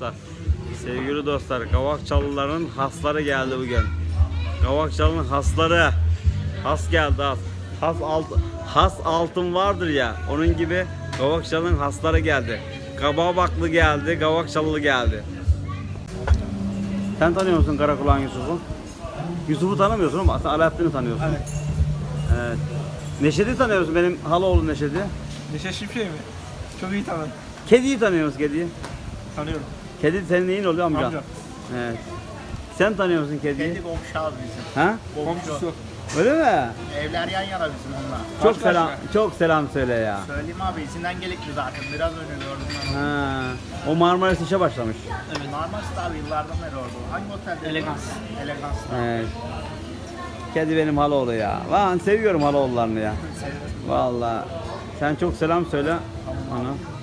dostlar. Sevgili dostlar, Kavakçalıların hasları geldi bugün. Kavakçalı'nın hasları. Has geldi has. Has, alt, has altın vardır ya. Onun gibi Kavakçalı'nın hasları geldi. Kababaklı geldi, Kavakçalılı geldi. Sen tanıyor musun Karakulağın Yusuf'u? Yusuf'u tanımıyorsun ama sen Alaaddin'i tanıyorsun. Evet. Evet. Neşet'i tanıyor musun? Benim halaoğlu Neşet'i. Neşe Şimşek mi? Çok iyi tanıdım. Kediyi tanıyor musun kediyi? Tanıyorum. Kedi senin neyin oluyor amca? Amca. Evet. Sen tanıyor musun kediyi? Kendi komşu abi bizim. Ha? Komşusu. Öyle mi? Evler yan yana bizim onunla. Çok Kaç selam, çok selam söyle ya. Söyleyeyim abi izinden gelikli zaten. Biraz önce gördüm ben onu. Ha. O Marmaris işe başlamış. Evet. Marmaris'te abi yıllardan beri orada. Hangi otelde? Elegans. Elegans'ta. Evet. Kedi benim halaoğlu ya. Ben seviyorum halaoğullarını ya. Vallahi. Sen çok selam söyle ona.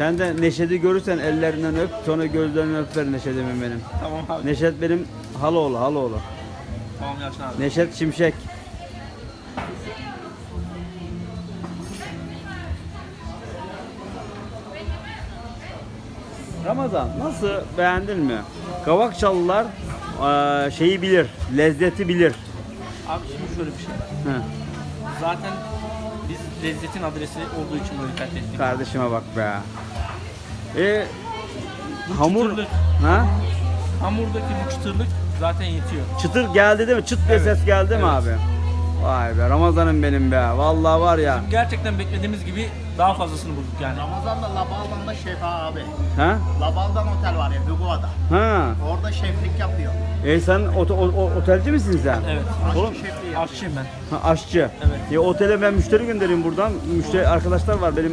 Sen de Neşet'i görürsen ellerinden öp, sonra gözlerinden öp ver Neşet'imin benim. Tamam abi. Neşet benim halaoğlu, halaoğlu. Tamam Yalçın abi. Neşet Şimşek. Ramazan nasıl beğendin mi? Kavakçalılar eee, şeyi bilir, lezzeti bilir. Abi şimdi şöyle bir şey. Hı, Zaten biz lezzetin adresi olduğu için böyle dikkat ettik. kardeşime bak be. E, hamur, çıtırlık. ha? Hamurdaki bu çıtırlık zaten yetiyor. Çıtır geldi değil mi? Çıt diye Evet, ses geldi mi evet. abi? Vay be Ramazan'ım benim be. Vallahi var ya. Gerçekten beklediğimiz gibi daha fazlasını bulduk yani. Ramazan'da Labal'dan şef abi. Ha? Labal'dan otel var ya Hugo'da. Ha. Orada şeflik yapıyor. E sen oto- o- o- otelci misin sen? Evet. Oğlum şefliği yapıyor. Aşçıyım ben. Ha, aşçı. Evet. Ya otele ben müşteri göndereyim buradan. Müşteri arkadaşlar var benim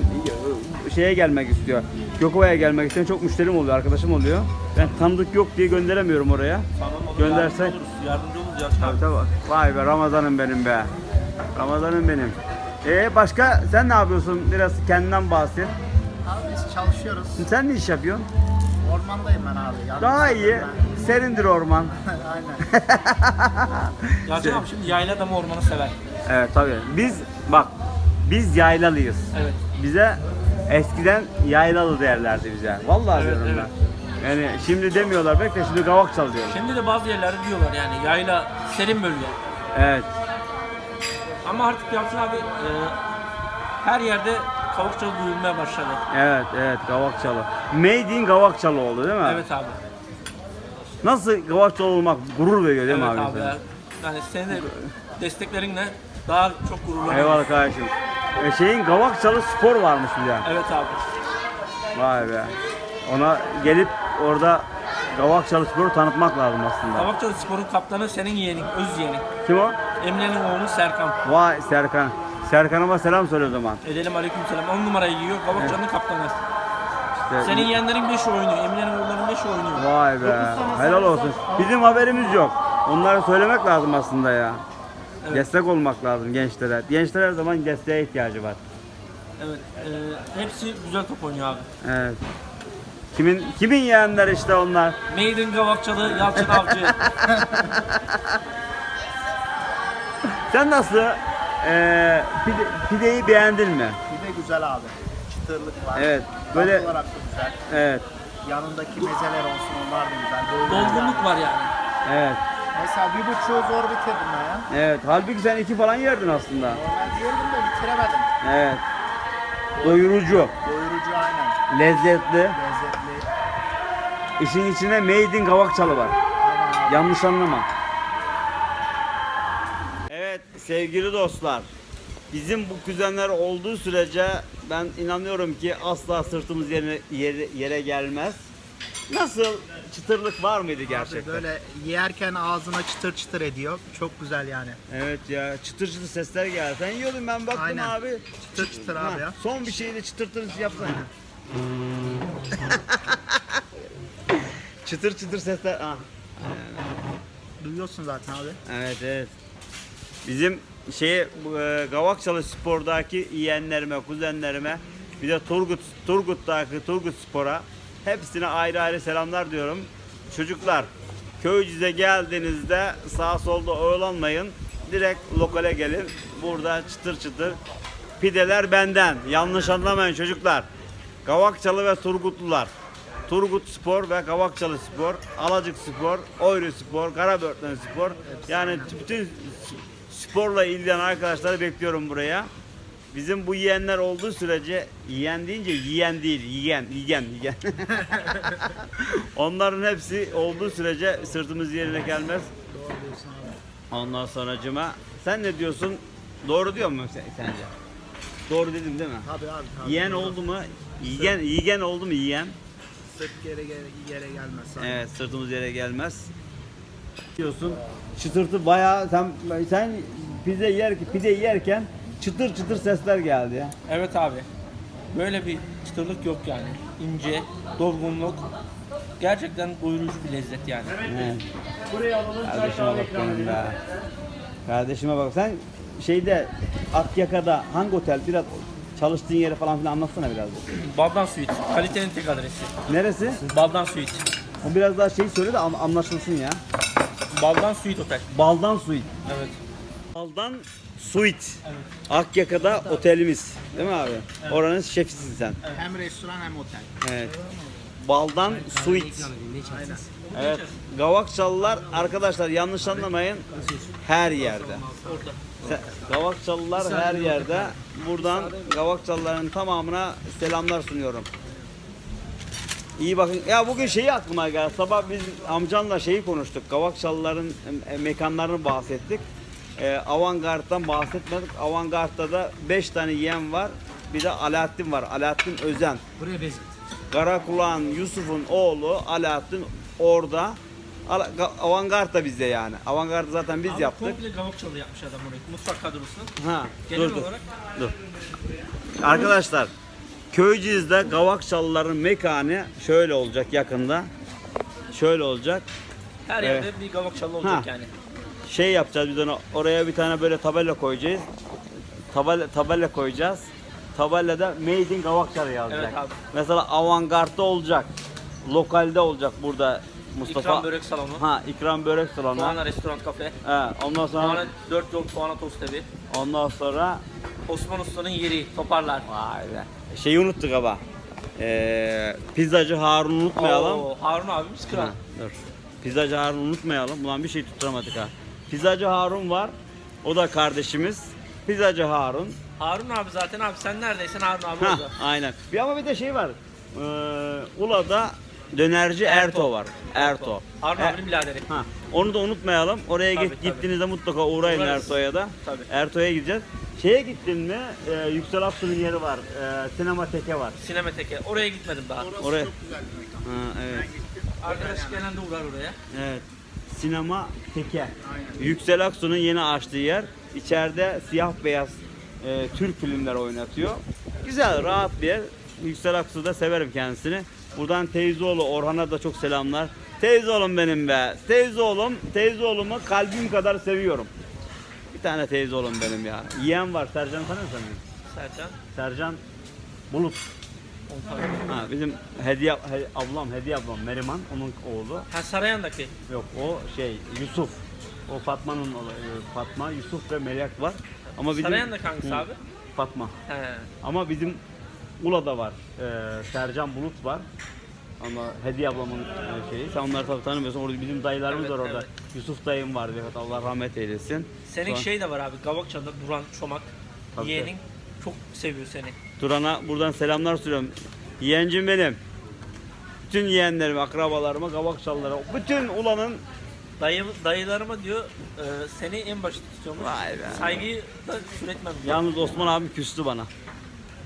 e, şeye gelmek istiyor. Gökova'ya gelmek isteyen çok müşterim oluyor, arkadaşım oluyor. Ben tanıdık yok diye gönderemiyorum oraya. Tamam olur. Göndersek- Yardımcı oluruz. Yardımcı oluruz abi. Tabii tabii. Vay be Ramazan'ım benim be. Ramazan'ım benim. E başka sen ne yapıyorsun? Biraz kendinden bahset. Abi biz çalışıyoruz. Sen ne iş yapıyorsun? Ormandayım ben abi. Yardım Daha iyi. istedim Serindir orman. ben. Aynen. Yalçın abi şimdi yayla adamı ormanı sever. Evet tabii. Biz bak biz yaylalıyız. Evet. Bize eskiden yaylalı derlerdi bize. Vallahi Evet, diyorum evet. ben. Yani şimdi demiyorlar bekle şimdi kavak çal diyorlar. Şimdi de bazı yerlerde diyorlar yani yayla serin bölge. Evet. Ama artık Yalçın abi e, her yerde kavukçalı duyulmaya başladı. Evet evet Gavakçalı. Made in Gavakçalı oldu değil mi? Evet abi. Nasıl Gavakçalı olmak gurur veriyor değil mi evet abi? abi. sana? ya. Yani senin de desteklerinle daha çok gururlanıyorum. Eyvallah kardeşim. E şeyin Gavakçalı spor varmış bir de. Evet abi. Vay be. Ona gelip orada Gavakçalı sporu tanıtmak lazım aslında. Kavukçalı Spor'un kaptanı senin yeğenin, öz yeğenin. Kim o? Emine'nin oğlu Serkan. Vay Serkan. Serkan'ıma selam söyle o zaman. Edelim aleykümselam. 10 numarayı giyiyor. Kavukçalı'nın kaptanı. İşte- Senin yeğenlerin 5 oynuyor. Emine'nin oğullarının 5 oynuyor. Vay be. Helal olsun. Bizim haberimiz yok. Onları söylemek lazım aslında ya. Evet. Destek olmak lazım gençlere. Gençler her zaman desteğe ihtiyacı var. Evet. e, hepsi güzel top oynuyor abi. Evet. Kimin kimin yeğenler işte onlar. Maiden Kavakçalı, Yalçın Avcı. Sen nasıl eee pide, pideyi beğendin mi? Bir de güzel abi. Çıtırlık var. Evet, Tat böyle- olarak da güzel. Evet. Yanındaki mezeler olsun onlar da güzel. Dolgunluk var yani. Evet. Mesela bir buçuğu zor bitirdim ben ya. Evet. Halbuki sen iki falan yerdin aslında. Normal yiyordum da bitiremedim. Evet. Doyurucu, Doyurucu aynen. lezzetli. Lezzetli. İşin içine made in Gavakçalı var. Aynen abi. Yanlış anlama. Sevgili dostlar. Bizim bu kuzenler olduğu sürece ben inanıyorum ki asla sırtımız yere, yere, yere gelmez. Nasıl çıtırlık var mıydı gerçekten? Böyle yerken ağzına çıtır çıtır ediyor. Çok güzel yani. Evet ya çıtır çıtır sesler geldi. Sen yiyordun ben baktım Aynen. abi. Çıtır çıtır Ha, abi ya. Son bir şeyi de çıtırtır yapsana. çıtır çıtır sesler. Ah. Duyuyorsun zaten abi. Evet evet. Bizim şey e, Gavakçalı Spor'daki yeğenlerime, kuzenlerime bir de Turgut Turgut'taki Turgut Spor'a hepsine ayrı ayrı selamlar diyorum. Çocuklar Köyceğiz'e geldiğinizde sağ solda oyalanmayın. Direkt lokale gelin. Burada çıtır çıtır pideler benden. Yanlış anlamayın çocuklar. Kavakçalı ve Turgutlular. Turgut Spor ve Kavakçalı Spor, Alacık Spor, Oyru Spor, Karabörtlen Spor. Yani bütün sporla ilgilenen arkadaşları bekliyorum buraya. Bizim bu yiyenler olduğu sürece yiyen deyince yiyen değil, yiyen, yiyen, yiyen. Onların hepsi olduğu sürece sırtımız yerine gelmez. Ondan sonracıma sen ne diyorsun? Doğru diyor mu sen, sence? Doğru dedim değil mi? Tabii abi. tabii. Yiyen oldu mu? Yiyen, yiyen oldu mu yiyen? Sırt yere, yere, yere gelmez. Abi. Evet sırtımız yere gelmez. Diyorsun çıtırtı bayağı sen sen pide yer pide yerken çıtır çıtır sesler geldi ya. Evet abi. Böyle bir çıtırlık yok yani. İnce, dolgunluk. Gerçekten doyurucu bir lezzet yani. Evet. Kardeşime bak benim be. Kardeşime bak. Sen şeyde Akyaka'da hangi otel biraz çalıştığın yeri falan filan anlatsana biraz. Baldan Suite. Kalitenin tek adresi. Neresi? Baldan Suite. O biraz daha şey söyle de an- anlaşılsın ya. Baldan Suite Otel. Baldan Suite. Evet. Baldan Suite. Akyaka'da otelimiz. Değil mi abi? Oranın şefisin sen. Hem restoran hem otel. Evet. Baldan Suite. Evet. Gavakçalılar arkadaşlar yanlış anlamayın her yerde. Gavakçalılar her yerde. Buradan Gavakçalıların tamamına selamlar sunuyorum. İyi bakın. Ya bugün şeyi aklıma geldi. Sabah biz amcanla şeyi konuştuk. Gavakçalıların e, mekanlarını bahsettik. E, Avantgard'dan bahsetmedik. Avantgard'da da 5 tane yem var. Bir de Alaaddin var. Alaaddin Özen. Buraya bezit. Karakulağın Yusuf'un oğlu Alaaddin orada. Avantgard da bizde yani. Avantgard'ı zaten biz Abi yaptık. Komple Gavakçalı yapmış adam orayı. Mutfak kadrosunu. Ha, Genel dur dur. olarak Dur. Arkadaşlar Köyceğiz'de Gavakçalıların mekanı şöyle olacak yakında. Şöyle olacak. her Evet. yerde bir Gavakçalı olacak Ha. yani. Şey yapacağız biz ona oraya bir tane böyle tabela koyacağız. Tabela, tabela koyacağız. Tabelada Made in Gavakçalı yazacak. Evet abi. Mesela avantgardda olacak. Lokalde olacak burada Mustafa. İkram börek salonu. Ha ikram börek salonu. Tuana restoran kafe. He, ondan sonra Tuana 4 yol Tuana tost evi. ondan sonra Osman Usta'nın yeri. Toparlar. Vay be. Şeyi unuttuk ama. Ee, pizzacı Harun unutmayalım. Oo, Harun abimiz kral. Ha, dur. Pizzacı Harun unutmayalım. Ulan bir şey tutturamadık ha. Pizzacı Harun var. O da kardeşimiz. Pizzacı Harun. Harun abi zaten abi sen neredeysen Harun abi Ha, orada. aynen. Bir ama bir de şey var. Ee, Ula'da dönerci Erto, var. Erto. Harun E- abinin biraderi. Ha, onu da unutmayalım. Oraya Tabii, git, tabii. gittiğinizde mutlaka uğrayın. Erto'ya da. Tabii. Erto'ya gideceğiz. Şeye gittin mi? Ee, Yüksel Aksu'nun yeri var. Ee, sinema teke var. Sinemateke. Oraya gitmedim daha. Orası Oraya- çok güzel bir mekan. Ha, evet. Arkadaş genelde uğrar oraya. Evet. Sinema teke. Aynen. Yüksel Aksu'nun yeni açtığı yer. İçeride siyah beyaz e, Türk filmler oynatıyor. Güzel, rahat bir yer. Yüksel Aksu da severim kendisini. Buradan teyzeoğlu Orhan'a da çok selamlar. Teyzeoğlum benim be. Teyzeoğlum, teyzeoğlumu kalbim kadar seviyorum. Tane teyzeoğlum benim ya. Yiyen var. Sercan tanıyor musun? Sercan. Sercan Bulut. Ha, bizim hediye he- ablam, hediye ablam Meriman, onun oğlu. Ha Sarayan'daki. Yok o şey Yusuf. O Fatma'nın olayı. Fatma, Yusuf ve Melek var. Ama bizim Sarayan'daki hangisi Hı, abi? Fatma. He. Ama bizim Ula'da var. Ee, Sercan Bulut var. Ama Hediye ablamın e, şeyi. Sen onları tabii tanımıyorsun. Orada bizim dayılarımız Evet, var orada. evet. Yusuf dayım var. Evet, Allah rahmet eylesin. Senin Sonra- şey de var abi. Gavakça'da Duran Çomak. Tabii, Yeğenin çok seviyor seni. Turan'a buradan selamlar sunuyorum. Yeğencim benim. Bütün yeğenlerime, akrabalarıma, Kavakçalılara, bütün Ula'nın Dayı, dayılarıma diyor e, seni en başta tutuyormuş. Vay be. Saygıyı da süretmem diyor. Yalnız Osman abi küstü bana.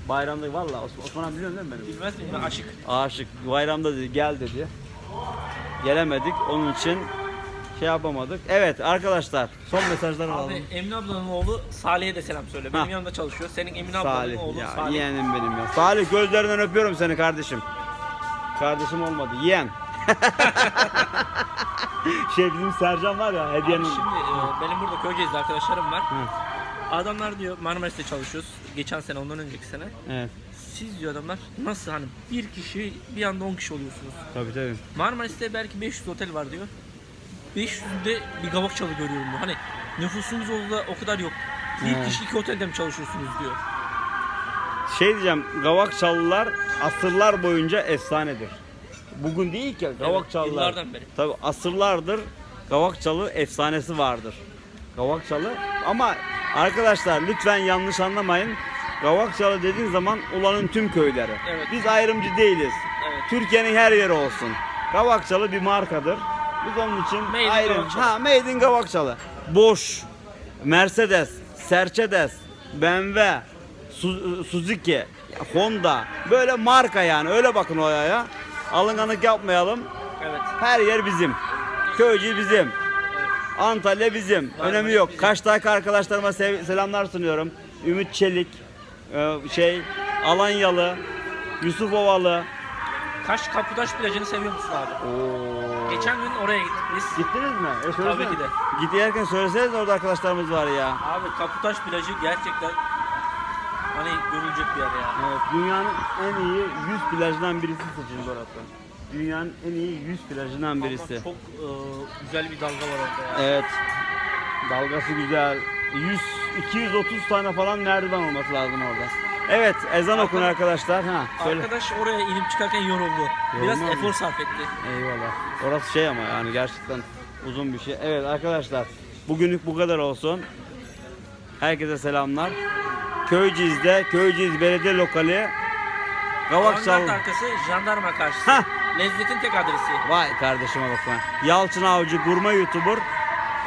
Bayramda valla Osman, Osman abi biliyorsun değil mi benim? Bilmez miyim ben aşık. Aşık. Bayramda dedi gel dedi. Gelemedik. Onun için şey yapamadık. Evet arkadaşlar son mesajları alalım. Abi Emine ablanın oğlu Salih'e de selam söyle. Benim Ha. yanımda çalışıyor. Senin Emine ablanın Salih. oğlu Ya Salih. yeğenim benim ya. Salih gözlerinden öpüyorum seni kardeşim. Kardeşim olmadı. Yeğen. şey bizim Sercan var ya Abi hediyenin. şimdi e, benim burada Köyceğiz'de arkadaşlarım var. Hı. Adamlar diyor Marmaris'te çalışıyoruz. Geçen sene ondan önceki sene. Evet. Siz diyor adamlar nasıl hani bir kişi bir anda 10 kişi oluyorsunuz. Tabii tabii. Marmaris'te belki 500 otel var diyor. 500'de bir Gavakçalı görüyorum diyor. Hani nüfusunuz orada o kadar yok. Bir Evet. kişi iki otelde mi çalışıyorsunuz diyor. Şey diyeceğim, Gavakçalılar asırlar boyunca efsanedir. Bugün değil ki Gavakçalılar. yıllardan beri. Tabii asırlardır Gavakçalı efsanesi vardır. Gavakçalı ama arkadaşlar lütfen yanlış anlamayın. Gavakçalı dediğin zaman Ulan'ın tüm köyleri. Evet. Biz ayrımcı değiliz. Evet. Türkiye'nin her yeri olsun. Gavakçalı bir markadır. Biz onun için Made. Gavakçalı. Ha, Made in Gavakçalı. Boş, Mercedes, Mercedes, BMW, Su- Suzuki, Honda böyle marka yani öyle bakın olaya. Alınganlık yapmayalım. Evet. Her yer bizim. Köycü bizim. Antalya bizim. Önemi yok. Kaş'taki arkadaşlarıma selamlar sunuyorum. Ümit Çelik, e, şey Alanyalı, Yusuf Ovalı. Kaş Kaputaş plajını seviyor musun abi? Geçen gün oraya gittik biz. Gittiniz mi? E. Tabii ki de. Giderken söyleseniz orada arkadaşlarımız var ya. Abi Kaputaş plajı gerçekten hani görülecek bir yer ya. Evet, dünyanın en iyi 100 plajından birisi seçildi orası. Dünyanın en iyi 100 plajından birisi. Çok e, güzel bir dalga var orada ya. Evet. Dalgası güzel. 100 230 tane falan merdiven olması lazım orada. Evet, ezan okun Arkadaş- arkadaşlar. Ha, söyle. Arkadaş oraya inip çıkarken yoruldu. Biraz Yorulmaz mı? efor sarf etti. Eyvallah. Orası şey ama yani gerçekten uzun bir şey. Evet arkadaşlar, bugünlük bu kadar olsun. Herkese selamlar. Köyceğiz'de, Köyceğiz Belediye Lokali. Avantgard arkası jandarma karşısı. Hah. Lezzetin tek adresi. Vay kardeşime bak lan. Yalçın Avcı gurme YouTuber.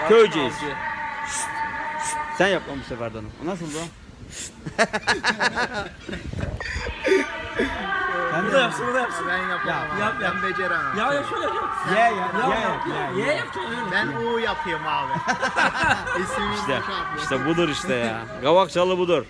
Yalçın Köyceğiz. Avcı. Sen yap lan bu sefer de onu. O nasıl bu? Bu da yapsın, bu da yapsın. Ben yapamam. Yap, abi. yap, ben yap. beceremem. Ya ya şöyle yap. Ye ya, Ya yap, ya, ye yapacaksın öyle. Ben U yapayım abi. İsmimi İşte, boşaltmıyorum. işte budur işte ya. Gavakçalı budur.